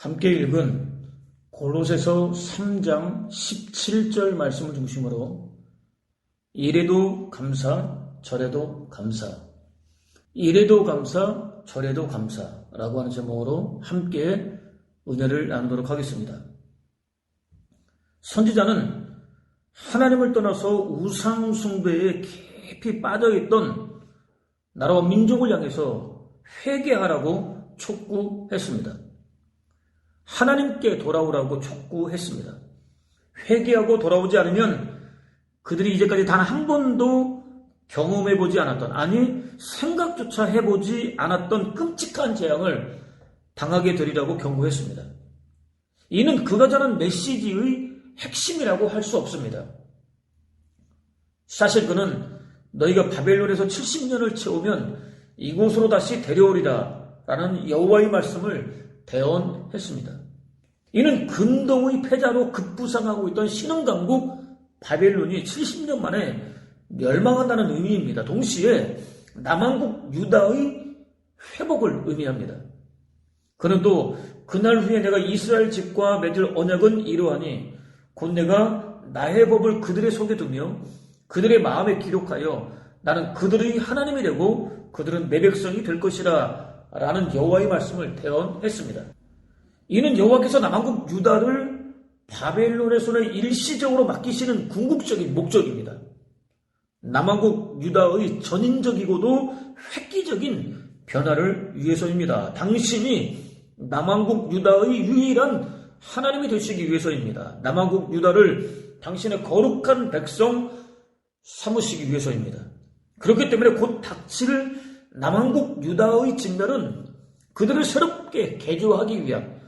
함께 읽은 골로새서 3장 17절 말씀을 중심으로 이래도 감사, 저래도 감사, 이래도 감사, 저래도 감사라고 하는 제목으로 함께 은혜를 나누도록 하겠습니다. 선지자는 하나님을 떠나서 우상숭배에 깊이 빠져있던 나라와 민족을 향해서 회개하라고 촉구했습니다. 하나님께 돌아오라고 촉구했습니다. 회개하고 돌아오지 않으면 그들이 이제까지 단 한 번도 경험해 보지 않았던, 아니, 생각조차 해보지 않았던 끔찍한 재앙을 당하게 되리라고 경고했습니다. 이는 그가 전한 메시지의 핵심이라고 할 수 없습니다. 사실 그는 너희가 바벨론에서 70년을 채우면 이곳으로 다시 데려오리라 라는 여호와의 말씀을 대언했습니다. 이는 근동의 패자로 급부상하고 있던 신흥강국 바벨론이 70년 만에 멸망한다는 의미입니다. 동시에 남한국 유다의 회복을 의미합니다. 그는 또 그날 후에 내가 이스라엘 집과 맺을 언약은 이러하니 곧 내가 나의 법을 그들의 속에 두며 그들의 마음에 기록하여 나는 그들의 하나님이 되고 그들은 내 백성이 될 것이라 라는 여호와의 말씀을 대언했습니다. 이는 여호와께서 남한국 유다를 바벨론의 손에 일시적으로 맡기시는 궁극적인 목적입니다. 남한국 유다의 전인적이고도 획기적인 변화를 위해서입니다. 당신이 남한국 유다의 유일한 하나님이 되시기 위해서입니다. 남한국 유다를 당신의 거룩한 백성 삼으시기 위해서입니다. 그렇기 때문에 곧 닥칠 남한국 유다의 진멸은 그들을 새롭게 개조하기 위한,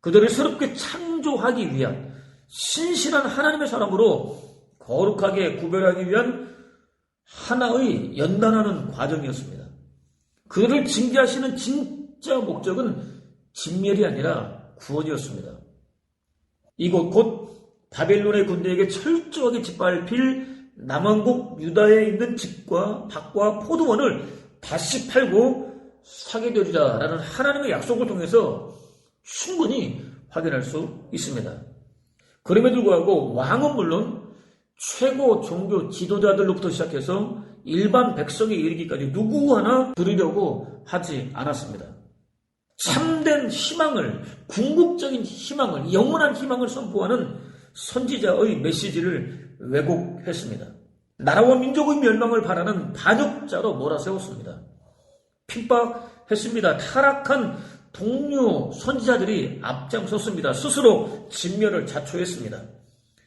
그들을 새롭게 창조하기 위한 신실한 하나님의 사람으로 거룩하게 구별하기 위한 하나의 연단하는 과정이었습니다. 그들을 징계하시는 진짜 목적은 진멸이 아니라 구원이었습니다. 이곳 곧 바벨론의 군대에게 철저하게 짓밟힐 남왕국 유다에 있는 집과 밭과 포도원을 다시 팔고 사게 되리라라는 하나님의 약속을 통해서 충분히 확인할 수 있습니다. 그럼에도 불구하고 왕은 물론 최고 종교 지도자들로부터 시작해서 일반 백성에 이르기까지 누구 하나 들으려고 하지 않았습니다. 참된 희망을, 궁극적인 희망을, 영원한 희망을 선포하는 선지자의 메시지를 왜곡했습니다. 나라와 민족의 멸망을 바라는 반역자로 몰아세웠습니다. 핍박했습니다. 타락한 동료 선지자들이 앞장섰습니다. 스스로 진멸을 자초했습니다.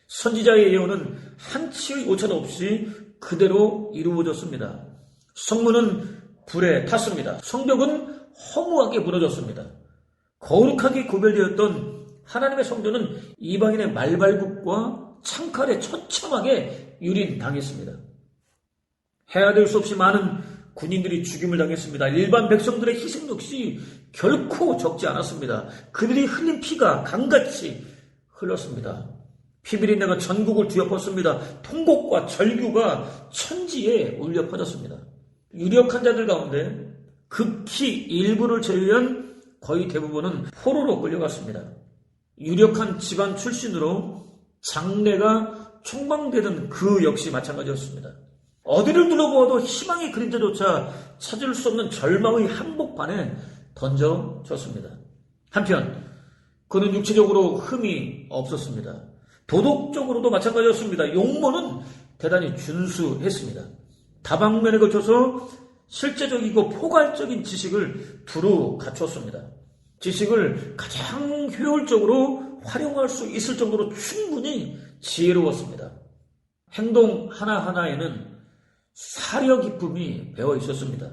선지자의 예언은 한치의 오차도 없이 그대로 이루어졌습니다. 성문은 불에 탔습니다. 성벽은 허무하게 무너졌습니다. 거룩하게 구별되었던 하나님의 성전은 이방인의 말발굽과 창칼에 처참하게 유린 당했습니다. 해야 될 수 없이 많은 군인들이 죽임을 당했습니다. 일반 백성들의 희생 역시 결코 적지 않았습니다. 그들이 흘린 피가 강같이 흘렀습니다. 피비린내가 전국을 뒤엎었습니다. 통곡과 절규가 천지에 울려 퍼졌습니다. 유력한 자들 가운데 극히 일부를 제외한 거의 대부분은 포로로 끌려갔습니다. 유력한 집안 출신으로 장래가 촉망되는 그 역시 마찬가지였습니다. 어디를 둘러보아도 희망의 그림자조차 찾을 수 없는 절망의 한복판에 던져졌습니다. 한편 그는 육체적으로 흠이 없었습니다. 도덕적으로도 마찬가지였습니다. 용모는 대단히 준수했습니다. 다방면에 걸쳐서 실제적이고 포괄적인 지식을 두루 갖췄습니다. 지식을 가장 효율적으로 활용할 수 있을 정도로 충분히 지혜로웠습니다. 행동 하나하나에는 사려 기쁨이 배어 있었습니다.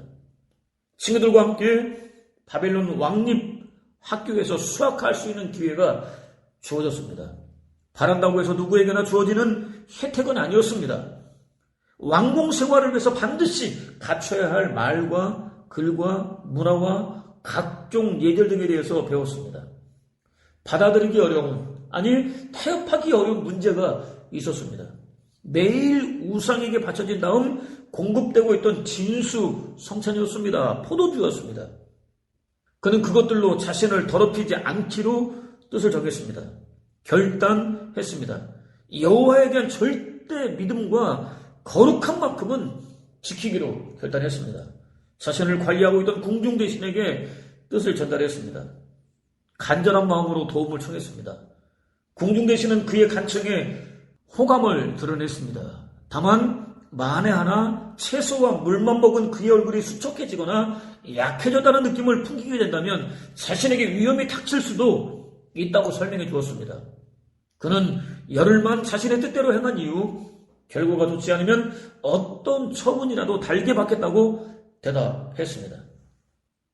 친구들과 함께 바벨론 왕립 학교에서 수학할 수 있는 기회가 주어졌습니다. 바란다고 해서 누구에게나 주어지는 혜택은 아니었습니다. 왕궁 생활을 위해서 반드시 갖춰야 할 말과 글과 문화와 각종 예절 등에 대해서 배웠습니다. 받아들이기 어려운, 아니, 타협하기 어려운 문제가 있었습니다. 매일 우상에게 바쳐진 다음 공급되고 있던 진수 성찬이었습니다. 포도주였습니다. 그는 그것들로 자신을 더럽히지 않기로 뜻을 정했습니다. 결단했습니다. 여호와에 대한 절대 믿음과 거룩한 만큼은 지키기로 결단했습니다. 자신을 관리하고 있던 궁중 대신에게 뜻을 전달했습니다. 간절한 마음으로 도움을 청했습니다. 궁중 대신은 그의 간청에 호감을 드러냈습니다. 다만 만에 하나 채소와 물만 먹은 그의 얼굴이 수척해지거나 약해졌다는 느낌을 풍기게 된다면 자신에게 위험이 닥칠 수도 있다고 설명해 주었습니다. 그는 열흘만 자신의 뜻대로 행한 이후 결과가 좋지 않으면 어떤 처분이라도 달게 받겠다고 대답했습니다.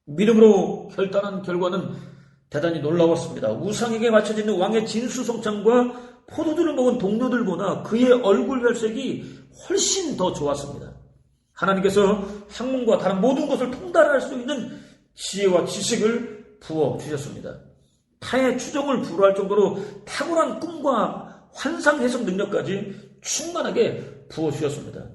믿음으로 결단한 결과는 대단히 놀라웠습니다. 우상에게 맞춰지는 왕의 진수성찬과 포도주를 먹은 동료들보다 그의 얼굴 혈색이 훨씬 더 좋았습니다. 하나님께서 학문과 다른 모든 것을 통달할 수 있는 지혜와 지식을 부어 주셨습니다. 타의 추정을 불허할 정도로 탁월한 꿈과 환상 해석 능력까지 충만하게 부어 주셨습니다.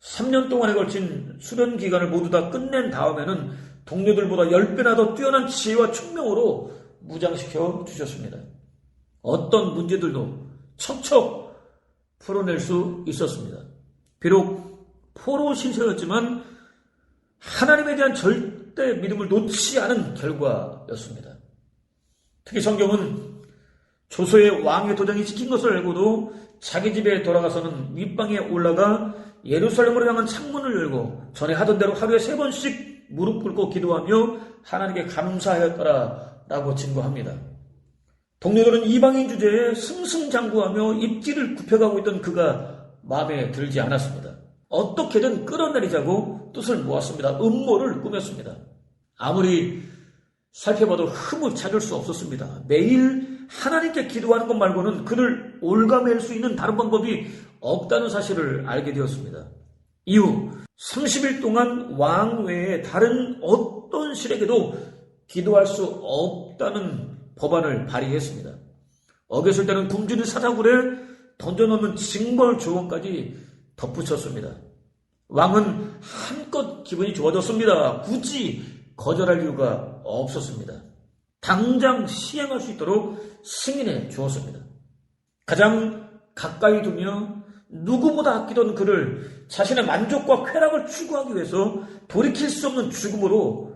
3년 동안에 걸친 수련 기간을 모두 다 끝낸 다음에는 동료들보다 10배나 더 뛰어난 지혜와 총명으로 무장시켜 주셨습니다. 어떤 문제들도 척척 풀어낼 수 있었습니다. 비록 포로 신세였지만 하나님에 대한 절대 믿음을 놓지 않은 결과였습니다. 특히 성경은 조소의 왕의 도장이 찍힌 것을 알고도 자기 집에 돌아가서는 윗방에 올라가 예루살렘으로 향한 창문을 열고 전에 하던 대로 하루에 세 번씩 무릎 꿇고 기도하며 하나님께 감사하였더라 라고 증거합니다. 동료들은 이방인 주제에 승승장구하며 입지를 굽혀가고 있던 그가 마음에 들지 않았습니다. 어떻게든 끌어내리자고 뜻을 모았습니다. 음모를 꾸몄습니다. 아무리 살펴봐도 흠을 찾을 수 없었습니다. 매일 하나님께 기도하는 것 말고는 그를 올가맬 수 있는 다른 방법이 없다는 사실을 알게 되었습니다. 이후 30일 동안 왕 외에 다른 어떤 신에게도 기도할 수 없다는 법안을 발의했습니다. 어겼을 때는 굶주린 사자굴에 던져놓는 징벌 조언까지 덧붙였습니다. 왕은 한껏 기분이 좋아졌습니다. 굳이 거절할 이유가 없었습니다. 당장 시행할 수 있도록 승인해 주었습니다. 가장 가까이 두며 누구보다 아끼던 그를 자신의 만족과 쾌락을 추구하기 위해서 돌이킬 수 없는 죽음으로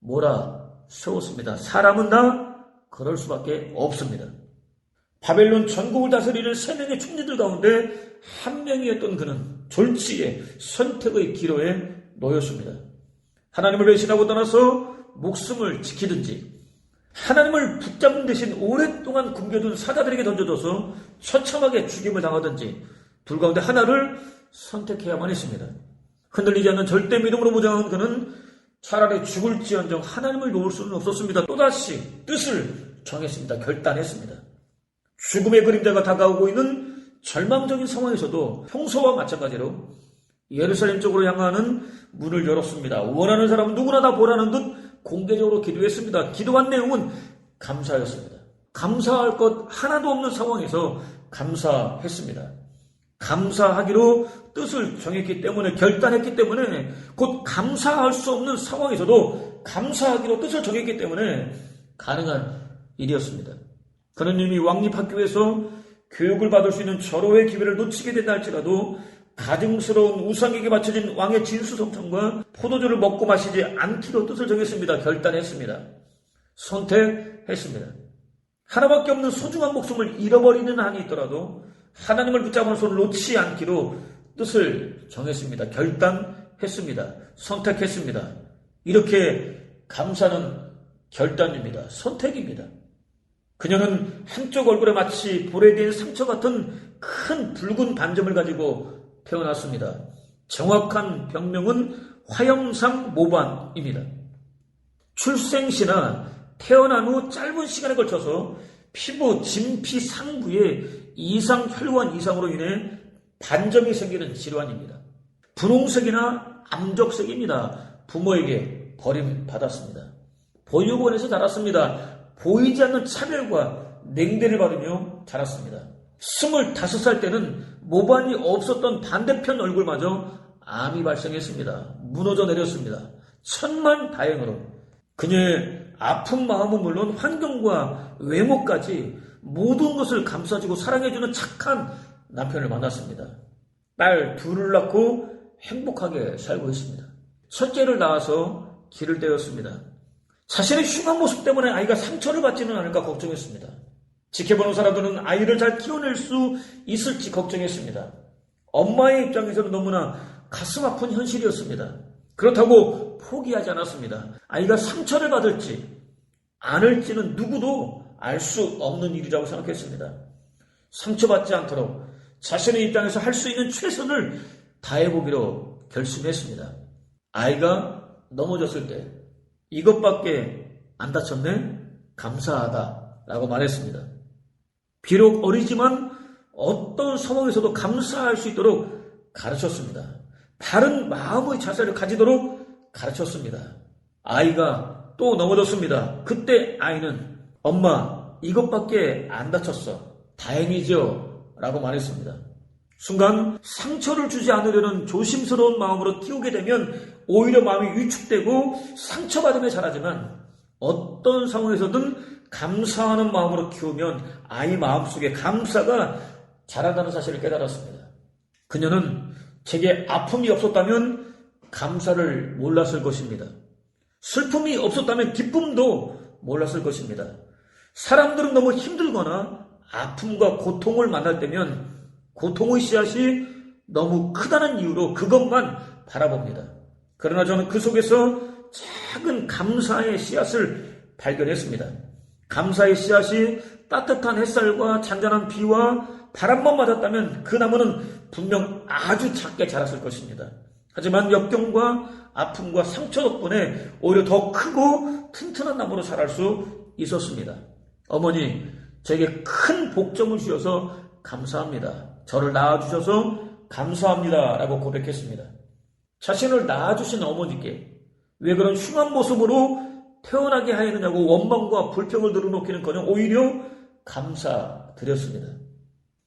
몰아 세웠습니다. 사람은 다 그럴 수밖에 없습니다. 바벨론 전국을 다스리는 세 명의 총리들 가운데 한 명이었던 그는 졸지에 선택의 기로에 놓였습니다. 하나님을 배신하고 떠나서 목숨을 지키든지 하나님을 붙잡는 대신 오랫동안 굶겨둔 사자들에게 던져져서 처참하게 죽임을 당하든지 둘 가운데 하나를 선택해야만 했습니다. 흔들리지 않는 절대 믿음으로 무장한 그는 차라리 죽을지언정 하나님을 놓을 수는 없었습니다. 또다시 뜻을 정했습니다. 결단했습니다. 죽음의 그림자가 다가오고 있는 절망적인 상황에서도 평소와 마찬가지로 예루살렘 쪽으로 향하는 문을 열었습니다. 원하는 사람은 누구나 다 보라는 듯 공개적으로 기도했습니다. 기도한 내용은 감사였습니다. 감사할 것 하나도 없는 상황에서 감사했습니다. 감사하기로 뜻을 정했기 때문에 결단했기 때문에 곧 감사할 수 없는 상황에서도 감사하기로 뜻을 정했기 때문에 가능한 일이었습니다. 그는 이미 왕립학교에서 교육을 받을 수 있는 절호의 기회를 놓치게 된다 할지라도 가증스러운 우상에게 바쳐진 왕의 진수성찬과 포도주를 먹고 마시지 않기로 뜻을 정했습니다. 결단했습니다. 선택했습니다. 하나밖에 없는 소중한 목숨을 잃어버리는 한이 있더라도 하나님을 붙잡은 손을 놓지 않기로 뜻을 정했습니다. 결단했습니다. 선택했습니다. 이렇게 감사는 결단입니다. 선택입니다. 그녀는 한쪽 얼굴에 마치 볼에 대한 상처 같은 큰 붉은 반점을 가지고 태어났습니다. 정확한 병명은 화형상 모반입니다. 출생시나 태어난 후 짧은 시간에 걸쳐서 피부 진피 상부에 이상 혈관 이상으로 인해 반점이 생기는 질환입니다. 분홍색이나 암적색입니다. 부모에게 버림받았습니다. 보육원에서 자랐습니다. 보이지 않는 차별과 냉대를 받으며 자랐습니다. 25살 때는 모반이 없었던 반대편 얼굴마저 암이 발생했습니다. 무너져 내렸습니다. 천만 다행으로 그녀의 아픈 마음은 물론 환경과 외모까지 모든 것을 감싸주고 사랑해주는 착한 남편을 만났습니다. 딸 둘을 낳고 행복하게 살고 있습니다. 첫째를 낳아서 길을 떼었습니다. 자신의 흉한 모습 때문에 아이가 상처를 받지는 않을까 걱정했습니다. 지켜보는 사람들은 아이를 잘 키워낼 수 있을지 걱정했습니다. 엄마의 입장에서는 너무나 가슴 아픈 현실이었습니다. 그렇다고 포기하지 않았습니다. 아이가 상처를 받을지 않을지는 누구도 알 수 없는 일이라고 생각했습니다. 상처받지 않도록 자신의 입장에서 할 수 있는 최선을 다해보기로 결심했습니다. 아이가 넘어졌을 때 이것밖에 안 다쳤네? 감사하다. 라고 말했습니다. 비록 어리지만 어떤 상황에서도 감사할 수 있도록 가르쳤습니다. 바른 마음의 자세를 가지도록 가르쳤습니다. 아이가 또 넘어졌습니다. 그때 아이는 엄마 이것밖에 안 다쳤어. 다행이죠. 라고 말했습니다. 순간 상처를 주지 않으려는 조심스러운 마음으로 키우게 되면 오히려 마음이 위축되고 상처받으며 자라지만 어떤 상황에서든 감사하는 마음으로 키우면 아이 마음속에 감사가 자란다는 사실을 깨달았습니다. 그녀는 제게 아픔이 없었다면 감사를 몰랐을 것입니다. 슬픔이 없었다면 기쁨도 몰랐을 것입니다. 사람들은 너무 힘들거나 아픔과 고통을 만날 때면 고통의 씨앗이 너무 크다는 이유로 그것만 바라봅니다. 그러나 저는 그 속에서 작은 감사의 씨앗을 발견했습니다. 감사의 씨앗이 따뜻한 햇살과 잔잔한 비와 바람만 맞았다면 그 나무는 분명 아주 작게 자랐을 것입니다. 하지만 역경과 아픔과 상처 덕분에 오히려 더 크고 튼튼한 나무로 자랄 수 있었습니다. 어머니, 제게 큰 복점을 주셔서 감사합니다. 저를 낳아주셔서 감사합니다. 라고 고백했습니다. 자신을 낳아주신 어머니께 왜 그런 흉한 모습으로 태어나게 하였느냐고 원망과 불평을 늘어놓기는 커녕 오히려 감사드렸습니다.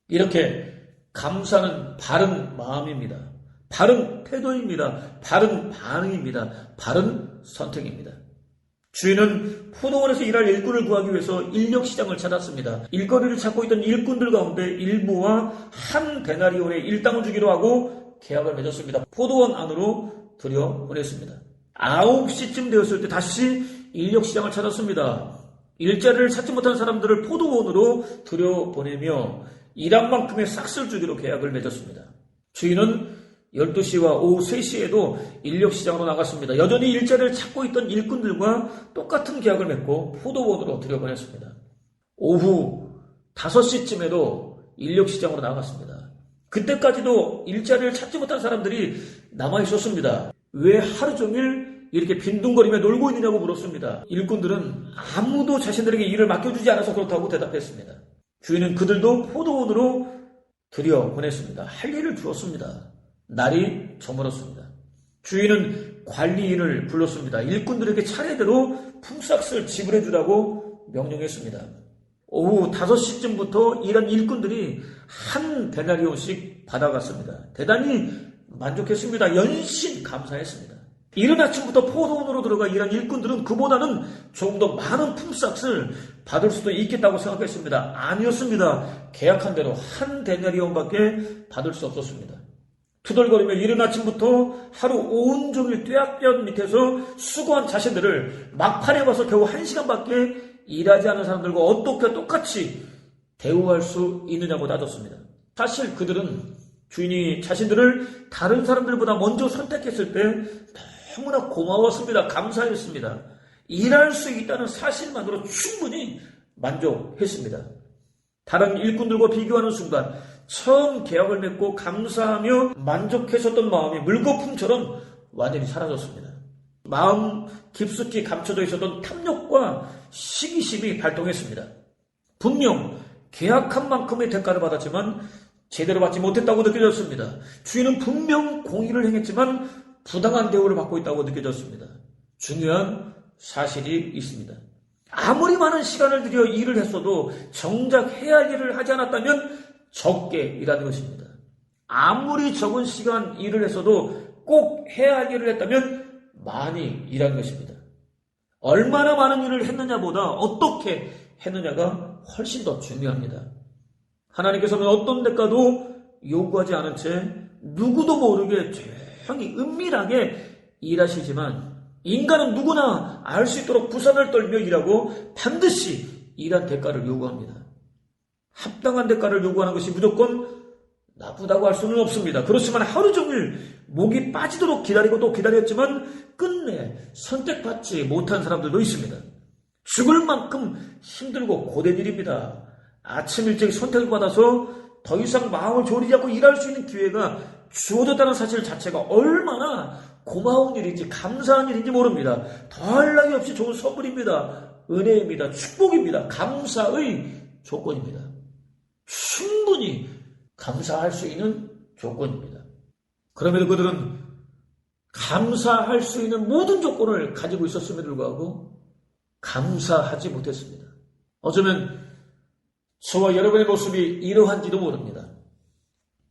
이렇게 감사는 바른 마음입니다. 바른 태도입니다. 바른 반응입니다. 바른 선택입니다. 주인은 포도원에서 일할 일꾼을 구하기 위해서 인력 시장을 찾았습니다. 일거리를 찾고 있던 일꾼들 가운데 일부와 한 데나리온의 일당을 주기로 하고 계약을 맺었습니다. 포도원 안으로 들여 보냈습니다. 9시쯤 되었을 때 다시 인력 시장을 찾았습니다. 일자리를 찾지 못한 사람들을 포도원으로 들여보내며 일한 만큼의 싹쓸 주기로 계약을 맺었습니다. 주인은 12시와 오후 3시에도 인력 시장으로 나갔습니다. 여전히 일자리를 찾고 있던 일꾼들과 똑같은 계약을 맺고 포도원으로 들여보냈습니다. 오후 5시쯤에도 인력 시장으로 나갔습니다. 그때까지도 일자리를 찾지 못한 사람들이 남아 있었습니다. 왜 하루 종일 이렇게 빈둥거리며 놀고 있느냐고 물었습니다. 일꾼들은 아무도 자신들에게 일을 맡겨주지 않아서 그렇다고 대답했습니다. 주인은 그들도 포도원으로 들여 보냈습니다. 할 일을 주었습니다. 날이 저물었습니다. 주인은 관리인을 불렀습니다. 일꾼들에게 차례대로 품삯을 지불해 주라고 명령했습니다. 오후 5시쯤부터 일한 일꾼들이 한 데나리온씩 받아갔습니다. 대단히 만족했습니다. 연신 감사했습니다. 이른 아침부터 포도원으로 들어가 일한 일꾼들은 그보다는 조금 더 많은 품삯을 받을 수도 있겠다고 생각했습니다. 아니었습니다. 계약한 대로 한 데나리온밖에 받을 수 없었습니다. 투덜거리며 이른 아침부터 하루 온종일 뙤약볕 밑에서 수고한 자신들을 막판에 와서 겨우 한 시간밖에 일하지 않은 사람들과 어떻게 똑같이 대우할 수 있느냐고 따졌습니다. 사실 그들은 주인이 자신들을 다른 사람들보다 먼저 선택했을 때 너무나 고마웠습니다. 감사했습니다. 일할 수 있다는 사실만으로 충분히 만족했습니다. 다른 일꾼들과 비교하는 순간 처음 계약을 맺고 감사하며 만족했었던 마음이 물거품처럼 완전히 사라졌습니다. 마음 깊숙이 감춰져 있었던 탐욕과 시기심이 발동했습니다. 분명 계약한 만큼의 대가를 받았지만 제대로 받지 못했다고 느껴졌습니다. 주인은 분명 공의를 행했지만 부당한 대우를 받고 있다고 느껴졌습니다. 중요한 사실이 있습니다. 아무리 많은 시간을 들여 일을 했어도 정작 해야 할 일을 하지 않았다면 적게 일하는 것입니다. 아무리 적은 시간 일을 했어도 꼭 해야 할 일을 했다면 많이 일한 것입니다. 얼마나 많은 일을 했느냐보다 어떻게 했느냐가 훨씬 더 중요합니다. 하나님께서는 어떤 대가도 요구하지 않은 채 누구도 모르게 조용히 은밀하게 일하시지만 인간은 누구나 알 수 있도록 부산을 떨며 일하고 반드시 일한 대가를 요구합니다. 합당한 대가를 요구하는 것이 무조건 나쁘다고 할 수는 없습니다. 그렇지만 하루 종일 목이 빠지도록 기다리고 또 기다렸지만 끝내 선택받지 못한 사람들도 있습니다. 죽을 만큼 힘들고 고된 일입니다. 아침 일찍 선택을 받아서 더 이상 마음을 졸이지 않고 일할 수 있는 기회가 주어졌다는 사실 자체가 얼마나 고마운 일인지 감사한 일인지 모릅니다. 더할 나위 없이 좋은 선물입니다. 은혜입니다. 축복입니다. 감사의 조건입니다. 충분히 감사할 수 있는 조건입니다. 그럼에도 그들은 감사할 수 있는 모든 조건을 가지고 있었음에도 불구하고 감사하지 못했습니다. 어쩌면 저와 여러분의 모습이 이러한지도 모릅니다.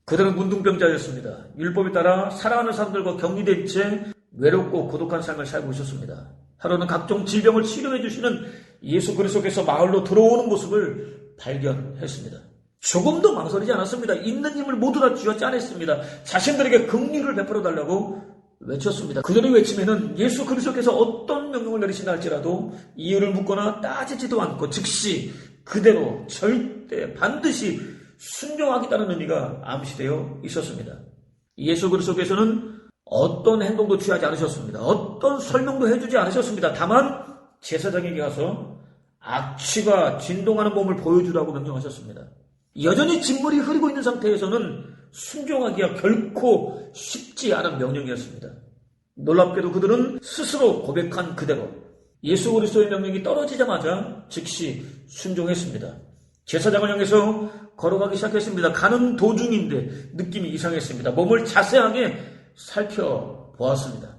그들은 문둥병자였습니다. 율법에 따라 사랑하는 사람들과 격리된 채 외롭고 고독한 삶을 살고 있었습니다. 하루는 각종 질병을 치료해 주시는 예수 그리스도께서 마을로 들어오는 모습을 발견했습니다. 조금도 망설이지 않았습니다. 있는 힘을 모두 다 쥐어 짜냈습니다. 자신들에게 긍휼을 베풀어 달라고 외쳤습니다. 그들의 외침에는 예수 그리스도께서 어떤 명령을 내리신다 할지라도 이유를 묻거나 따지지도 않고 즉시 그대로 절대 반드시 순종하겠다는 의미가 암시되어 있었습니다. 예수 그리스도께서는 어떤 행동도 취하지 않으셨습니다. 어떤 설명도 해주지 않으셨습니다. 다만 제사장에게 가서 악취가 진동하는 몸을 보여주라고 명령하셨습니다. 여전히 진물이 흐르고 있는 상태에서는 순종하기가 결코 쉽지 않은 명령이었습니다. 놀랍게도 그들은 스스로 고백한 그대로 예수 그리스도의 명령이 떨어지자마자 즉시 순종했습니다. 제사장을 향해서 걸어가기 시작했습니다. 가는 도중인데 느낌이 이상했습니다. 몸을 자세하게 살펴보았습니다.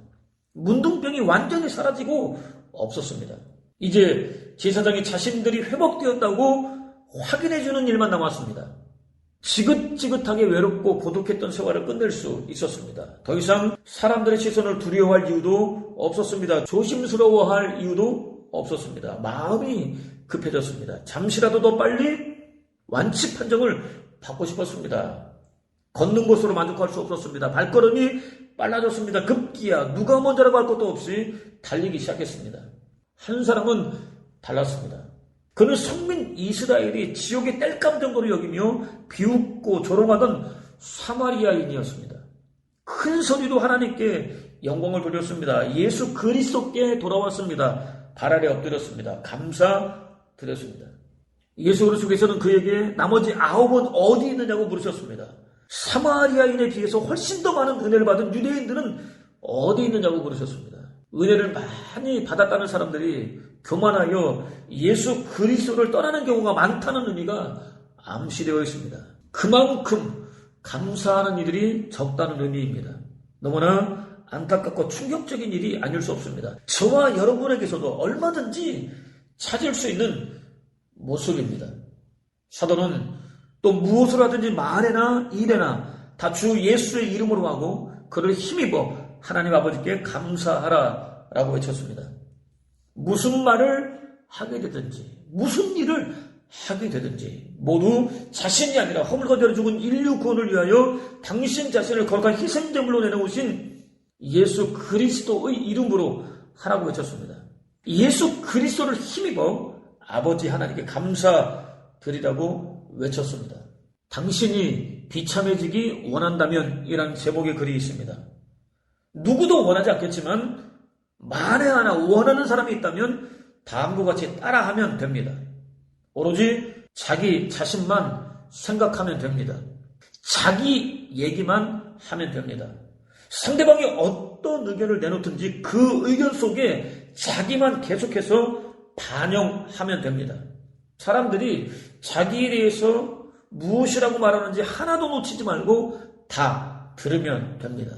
문둥병이 완전히 사라지고 없었습니다. 이제 제사장이 자신들이 회복되었다고 확인해주는 일만 남았습니다. 지긋지긋하게 외롭고 고독했던 생활을 끝낼 수 있었습니다. 더 이상 사람들의 시선을 두려워할 이유도 없었습니다. 조심스러워할 이유도 없었습니다. 마음이 급해졌습니다. 잠시라도 더 빨리 완치 판정을 받고 싶었습니다. 걷는 것으로 만족할 수 없었습니다. 발걸음이 빨라졌습니다. 급기야 누가 먼저라고 할 것도 없이 달리기 시작했습니다. 한 사람은 달랐습니다. 그는 성민 이스라엘이 지옥의 땔감 정도로 여기며 비웃고 조롱하던 사마리아인이었습니다. 큰 소리로 하나님께 영광을 돌렸습니다. 예수 그리스도께 돌아왔습니다. 발 아래 엎드렸습니다. 감사드렸습니다. 예수 그리스도께서는 그에게 나머지 아홉은 어디 있느냐고 물으셨습니다. 사마리아인에 비해서 훨씬 더 많은 은혜를 받은 유대인들은 어디 있느냐고 물으셨습니다. 은혜를 많이 받았다는 사람들이 교만하여 예수 그리스도를 떠나는 경우가 많다는 의미가 암시되어 있습니다. 그만큼 감사하는 이들이 적다는 의미입니다. 너무나 안타깝고 충격적인 일이 아닐 수 없습니다. 저와 여러분에게서도 얼마든지 찾을 수 있는 모습입니다. 사도는 또 무엇을 하든지 말에나 일에나 다 주 예수의 이름으로 하고 그를 힘입어 하나님 아버지께 감사하라 라고 외쳤습니다. 무슨 말을 하게 되든지 무슨 일을 하게 되든지 모두 자신이 아니라 허물거저로 죽은 인류 구원을 위하여 당신 자신을 거룩한 희생제물로 내놓으신 예수 그리스도의 이름으로 하라고 외쳤습니다. 예수 그리스도를 힘입어 아버지 하나님께 감사드리라고 외쳤습니다. 당신이 비참해지기 원한다면 이란 제목의 글이 있습니다. 누구도 원하지 않겠지만 만에 하나 원하는 사람이 있다면 다음과 같이 따라하면 됩니다. 오로지 자기 자신만 생각하면 됩니다. 자기 얘기만 하면 됩니다. 상대방이 어떤 의견을 내놓든지 그 의견 속에 자기만 계속해서 반영하면 됩니다. 사람들이 자기에 대해서 무엇이라고 말하는지 하나도 놓치지 말고 다 들으면 됩니다.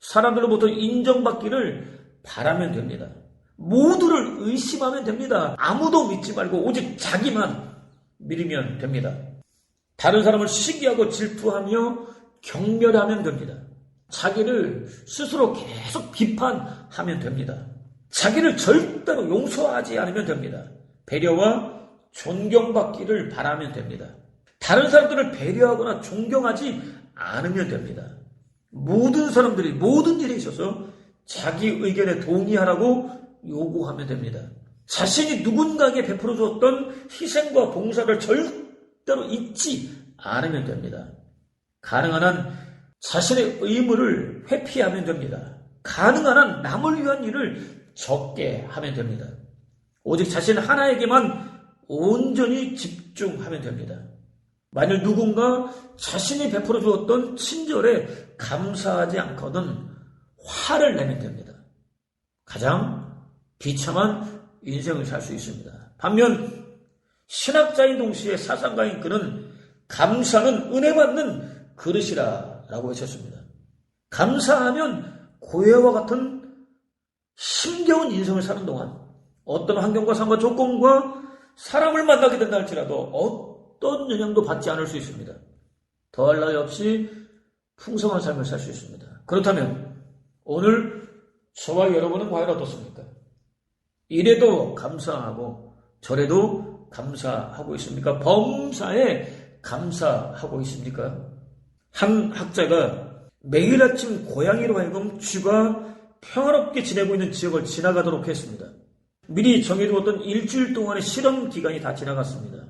사람들로부터 인정받기를 바라면 됩니다. 모두를 의심하면 됩니다. 아무도 믿지 말고 오직 자기만 믿으면 됩니다. 다른 사람을 시기하고 질투하며 경멸하면 됩니다. 자기를 스스로 계속 비판하면 됩니다. 자기를 절대로 용서하지 않으면 됩니다. 배려와 존경받기를 바라면 됩니다. 다른 사람들을 배려하거나 존경하지 않으면 됩니다. 모든 사람들이 모든 일에 있어서 자기 의견에 동의하라고 요구하면 됩니다. 자신이 누군가에게 베풀어 주었던 희생과 봉사를 절대로 잊지 않으면 됩니다. 가능한 한 자신의 의무를 회피하면 됩니다. 가능한 한 남을 위한 일을 적게 하면 됩니다. 오직 자신 하나에게만 온전히 집중하면 됩니다. 만일 누군가 자신이 베풀어 주었던 친절에 감사하지 않거든 화를 내면 됩니다. 가장 비참한 인생을 살 수 있습니다. 반면 신학자인 동시에 사상가인 그는 감사는 은혜 받는 그릇이라 라고 외쳤습니다. 감사하면 고해와 같은 힘겨운 인생을 사는 동안 어떤 환경과 상과 조건과 사람을 만나게 된다 할지라도 어떤 영향도 받지 않을 수 있습니다. 더할 나위 없이 풍성한 삶을 살 수 있습니다. 그렇다면 오늘 저와 여러분은 과연 어떻습니까? 이래도 감사하고 저래도 감사하고 있습니까? 범사에 감사하고 있습니까? 한 학자가 매일 아침 고양이로 하여금 쥐가 평화롭게 지내고 있는 지역을 지나가도록 했습니다. 미리 정해두었던 일주일 동안의 실험 기간이 다 지나갔습니다.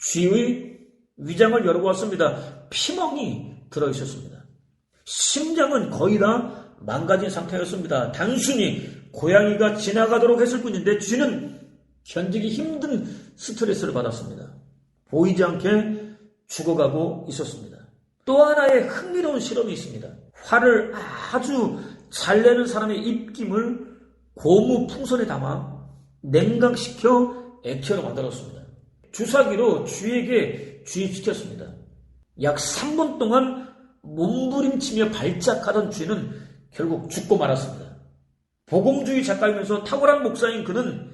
쥐의 위장을 열어보았습니다. 피멍이 들어있었습니다. 심장은 거의 다 망가진 상태였습니다. 단순히 고양이가 지나가도록 했을 뿐인데 쥐는 견디기 힘든 스트레스를 받았습니다. 보이지 않게 죽어가고 있었습니다. 또 하나의 흥미로운 실험이 있습니다. 화를 아주 잘 내는 사람의 입김을 고무 풍선에 담아 냉각시켜 액체로 만들었습니다. 주사기로 쥐에게 주입시켰습니다. 약 3분 동안 몸부림치며 발작하던 쥐는 결국 죽고 말았습니다. 복음주의 작가이면서 탁월한 목사인 그는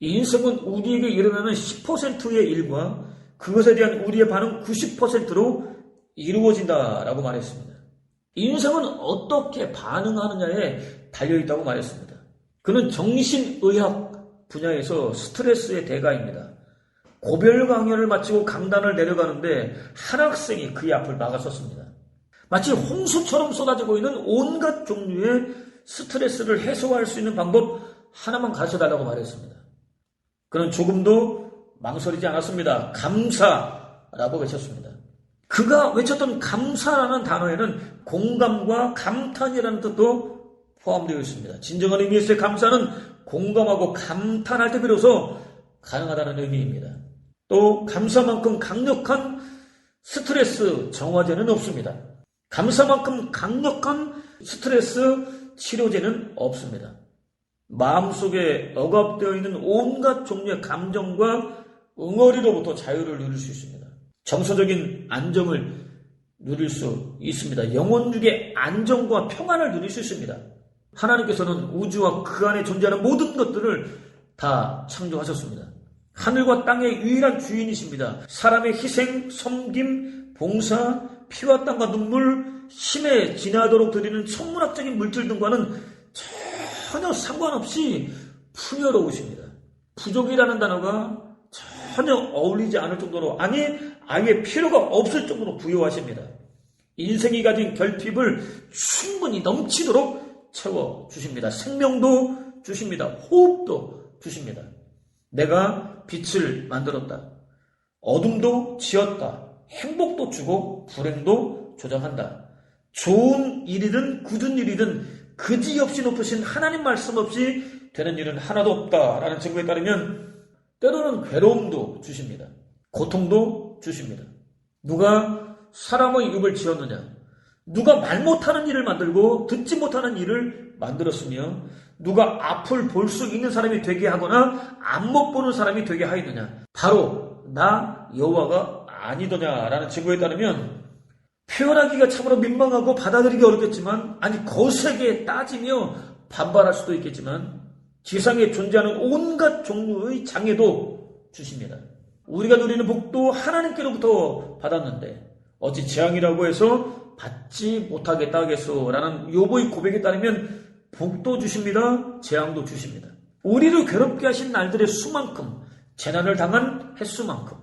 인생은 우리에게 일어나는 10%의 일과 그것에 대한 우리의 반응 90%로 이루어진다라고 말했습니다. 인생은 어떻게 반응하느냐에 달려있다고 말했습니다. 그는 정신의학 분야에서 스트레스의 대가입니다. 고별 강연을 마치고 강단을 내려가는데 한 학생이 그의 앞을 막았었습니다. 마치 홍수처럼 쏟아지고 있는 온갖 종류의 스트레스를 해소할 수 있는 방법 하나만 가르쳐 달라고 말했습니다. 그는 조금도 망설이지 않았습니다. 감사라고 외쳤습니다. 그가 외쳤던 감사라는 단어에는 공감과 감탄이라는 뜻도 포함되어 있습니다. 진정한 의미에서의 감사는 공감하고 감탄할 때 비로소 가능하다는 의미입니다. 또 감사만큼 강력한 스트레스 정화제는 없습니다. 감사만큼 강력한 스트레스 치료제는 없습니다. 마음속에 억압되어 있는 온갖 종류의 감정과 응어리로부터 자유를 누릴 수 있습니다. 정서적인 안정을 누릴 수 있습니다. 영혼육의 안정과 평안을 누릴 수 있습니다. 하나님께서는 우주와 그 안에 존재하는 모든 것들을 다 창조하셨습니다. 하늘과 땅의 유일한 주인이십니다. 사람의 희생, 섬김, 봉사, 피와 땀과 눈물, 힘에 지나도록 드리는 천문학적인 물질 등과는 전혀 상관없이 풍요로우십니다. 부족이라는 단어가 전혀 어울리지 않을 정도로 아니 아예 필요가 없을 정도로 부여하십니다. 인생이 가진 결핍을 충분히 넘치도록 채워 주십니다. 생명도 주십니다. 호흡도 주십니다. 내가 빛을 만들었다. 어둠도 지었다. 행복도 주고 불행도 조정한다. 좋은 일이든 굳은 일이든 그지없이 높으신 하나님 말씀 없이 되는 일은 하나도 없다라는 증거에 따르면 때로는 괴로움도 주십니다. 고통도 주십니다. 누가 사람의 입을 지었느냐? 누가 말 못하는 일을 만들고 듣지 못하는 일을 만들었으며 누가 앞을 볼 수 있는 사람이 되게 하거나 안 못 보는 사람이 되게 하였느냐? 바로 나 여호와가 아니더냐라는 증거에 따르면 표현하기가 참으로 민망하고 받아들이기 어렵겠지만 아니 거세게 따지며 반발할 수도 있겠지만 지상에 존재하는 온갖 종류의 장애도 주십니다. 우리가 누리는 복도 하나님께로부터 받았는데 어찌 재앙이라고 해서 받지 못하겠다 하겠소라는 요보의 고백에 따르면 복도 주십니다. 재앙도 주십니다. 우리를 괴롭게 하신 날들의 수만큼 재난을 당한 횟수만큼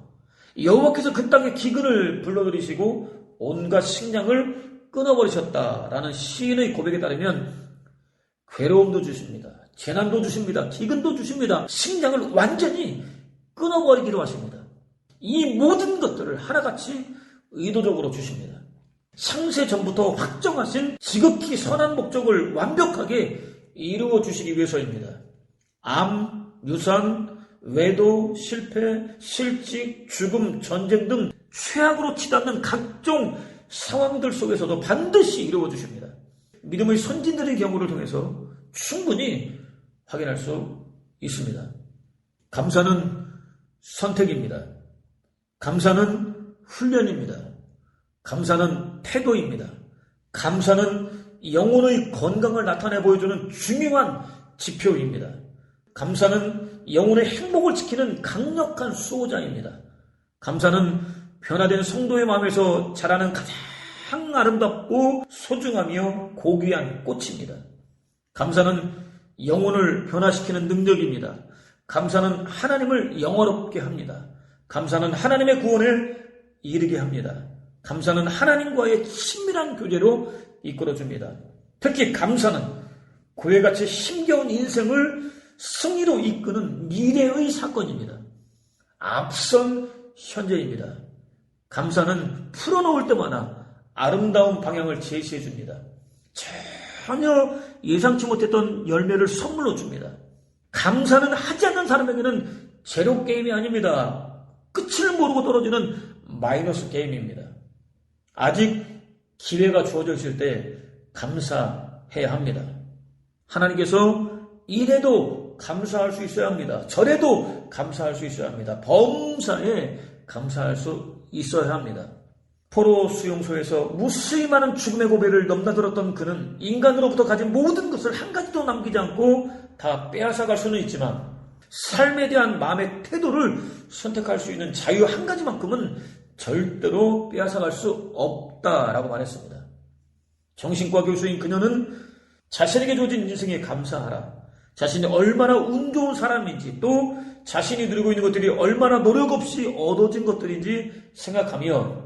여호와께서 그 땅에 기근을 불러들이시고 온갖 식량을 끊어버리셨다라는 시인의 고백에 따르면 괴로움도 주십니다. 재난도 주십니다. 기근도 주십니다. 식량을 완전히 끊어버리기로 하십니다. 이 모든 것들을 하나같이 의도적으로 주십니다. 창세 전부터 확정하신 지극히 선한 목적을 완벽하게 이루어 주시기 위해서입니다. 암, 유산, 외도, 실패, 실직, 죽음, 전쟁 등 최악으로 치닫는 각종 상황들 속에서도 반드시 이루어 주십니다. 믿음의 선진들의 경우를 통해서 충분히 확인할 수 있습니다. 감사는 선택입니다. 감사는 훈련입니다. 감사는 태도입니다. 감사는 영혼의 건강을 나타내 보여주는 중요한 지표입니다. 감사는 영혼의 행복을 지키는 강력한 수호자입니다. 감사는 변화된 성도의 마음에서 자라는 가장 아름답고 소중하며 고귀한 꽃입니다. 감사는 영혼을 변화시키는 능력입니다. 감사는 하나님을 영화롭게 합니다. 감사는 하나님의 구원에 이르게 합니다. 감사는 하나님과의 친밀한 교제로 이끌어줍니다. 특히 감사는 고해같이 힘겨운 인생을 승리로 이끄는 미래의 사건입니다. 앞선 현재입니다. 감사는 풀어놓을 때마다 아름다운 방향을 제시해 줍니다. 전혀 예상치 못했던 열매를 선물로 줍니다. 감사는 하지 않는 사람에게는 제로 게임이 아닙니다. 끝을 모르고 떨어지는 마이너스 게임입니다. 아직 기회가 주어져 있을 때 감사해야 합니다. 하나님께서 이래도 감사할 수 있어야 합니다. 저래도 감사할 수 있어야 합니다. 범사에 감사할 수 있어야 합니다. 포로 수용소에서 무수히 많은 죽음의 고배를 넘나들었던 그는 인간으로부터 가진 모든 것을 한 가지도 남기지 않고 다 빼앗아갈 수는 있지만 삶에 대한 마음의 태도를 선택할 수 있는 자유 한 가지만큼은 절대로 빼앗아갈 수 없다라고 말했습니다. 정신과 교수인 그녀는 자신에게 주어진 인생에 감사하라. 자신이 얼마나 운 좋은 사람인지 또 자신이 누리고 있는 것들이 얼마나 노력 없이 얻어진 것들인지 생각하며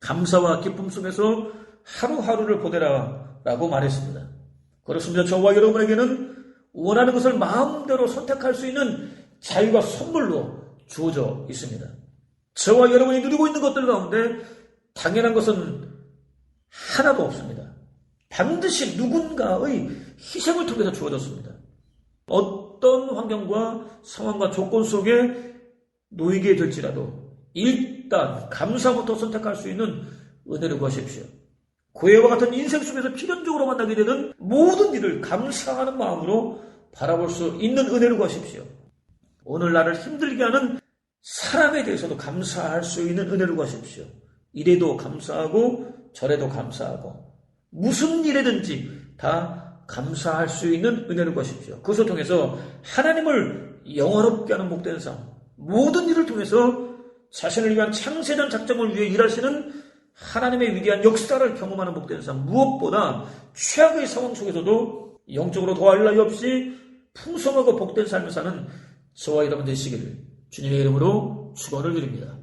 감사와 기쁨 속에서 하루하루를 보내라 라고 말했습니다. 그렇습니다. 저와 여러분에게는 원하는 것을 마음대로 선택할 수 있는 자유가 선물로 주어져 있습니다. 저와 여러분이 누리고 있는 것들 가운데 당연한 것은 하나도 없습니다. 반드시 누군가의 희생을 통해서 주어졌습니다. 어떤 환경과 상황과 조건 속에 놓이게 될지라도 일단 감사부터 선택할 수 있는 은혜를 구하십시오. 고해와 같은 인생 속에서 필연적으로 만나게 되는 모든 일을 감사하는 마음으로 바라볼 수 있는 은혜를 구하십시오. 오늘 나를 힘들게 하는 사람에 대해서도 감사할 수 있는 은혜를 구하십시오. 이래도 감사하고 저래도 감사하고 무슨 일에든지 다 감사할 수 있는 은혜를 구하십시오. 그것을 통해서 하나님을 영화롭게 하는 목된 삶, 모든 일을 통해서 자신을 위한 창세전 작정을 위해 일하시는 하나님의 위대한 역사를 경험하는 복된 삶, 무엇보다 최악의 상황 속에서도 영적으로 더할 나위 없이 풍성하고 복된 삶을 사는 저와 여러분 되시기를 주님의 이름으로 축원을 드립니다.